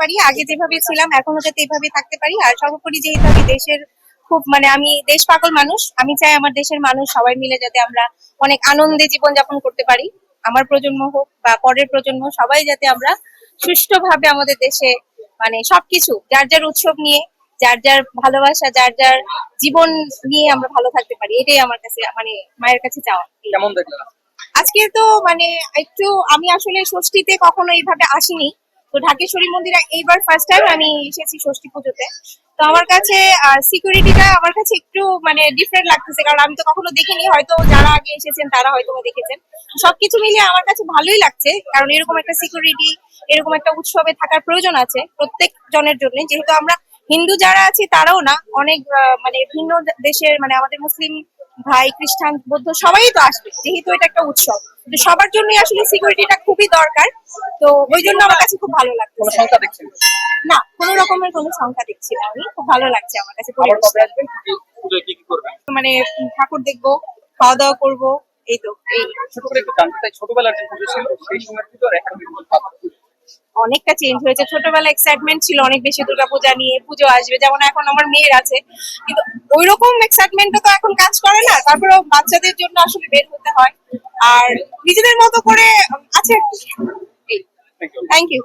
পারি। আগে যেভাবে ছিলাম, এখনও যাতে এভাবে থাকতে পারি। আর সর্বোপরি যেহেতু আমি দেশের খুব মানে আমি দেশ পাগল মানুষ, আমি চাই আমার দেশের মানুষ সবাই মিলে যাতে আমরা অনেক আনন্দে জীবনযাপন করতে পারি। আমার প্রজন্ম হোক বা পরের প্রজন্ম, সবাই যাতে আমরা সুষ্ঠুভাবে আমাদের দেশে মানে সবকিছু, যার যার উৎসব নিয়ে, যার যার ভালোবাসা, যার যার জীবন নিয়ে আমরা ভালো থাকতে পারি। এটাই আমার কাছে মানে মায়ের কাছে চাওয়া। কেমন দেখলেন? আজকে তো মানে একটু আমি আসলে ষষ্ঠীতে কখনো এইভাবে আসিনি। তো ঢাকেশ্বরী মন্দিরে এইবার ফার্স্ট টাইম আমি এসেছি ষষ্ঠী পুজোতে। তো আমার কাছে সিকিউরিটিটা আমার কাছে একটু মানে ডিফারেন্ট লাগতেছে, কারণ আমি তো কখনো দেখিনি। হয়তো যারা আগে এসেছেন, তারা হয়তো দেখেছেন। সবকিছু মিলিয়ে আমার কাছে ভালোই লাগছে, কারণ এরকম একটা সিকিউরিটি এরকম একটা উৎসবে থাকার প্রয়োজন আছে প্রত্যেক জনের জন্য। যেহেতু আমরা হিন্দু যারা আছি, তারাও না, অনেক মানে ভিন্ন দেশের মানে আমাদের মুসলিম ভাই খ্রিস্টান বৌদ্ধ সবাই তো আসবে যেহেতু এটা একটা উৎসব। তো সবার জন্যই আসলে সিকিউরিটিটা খুবই দরকার। তো ওই জন্য আমার কাছে খুব ভালো কোনো সংখ্যা দেখছেন? না কোনো রকমের কোনো সংখ্যা দেখছি না আমি। খুব ভালো লাগছে আমার কাছে মানে ঠাকুর দেখব খাওয়া দাওয়া করব এই তো এই। ছোট করে একটু জানতে চাই ছোটবেলার যে পুজো ছিল সেই সময়ের পুজো আর এখন। অনেকটা চেঞ্জ হয়েছে। ছোটবেলা এক্সাইটমেন্ট ছিল অনেক বেশি দুর্গাপূজা নিয়ে পুজো আসবে যেমন এখন আমার মেয়ের আছে। কিন্তু ওই রকম এক্সাইটমেন্ট তো এখন কাজ করে না তারপরে বাচ্চাদের জন্য আসলে বের হতে হয়। আর নিজেদের মতো করে আছে থ্যাংক ইউ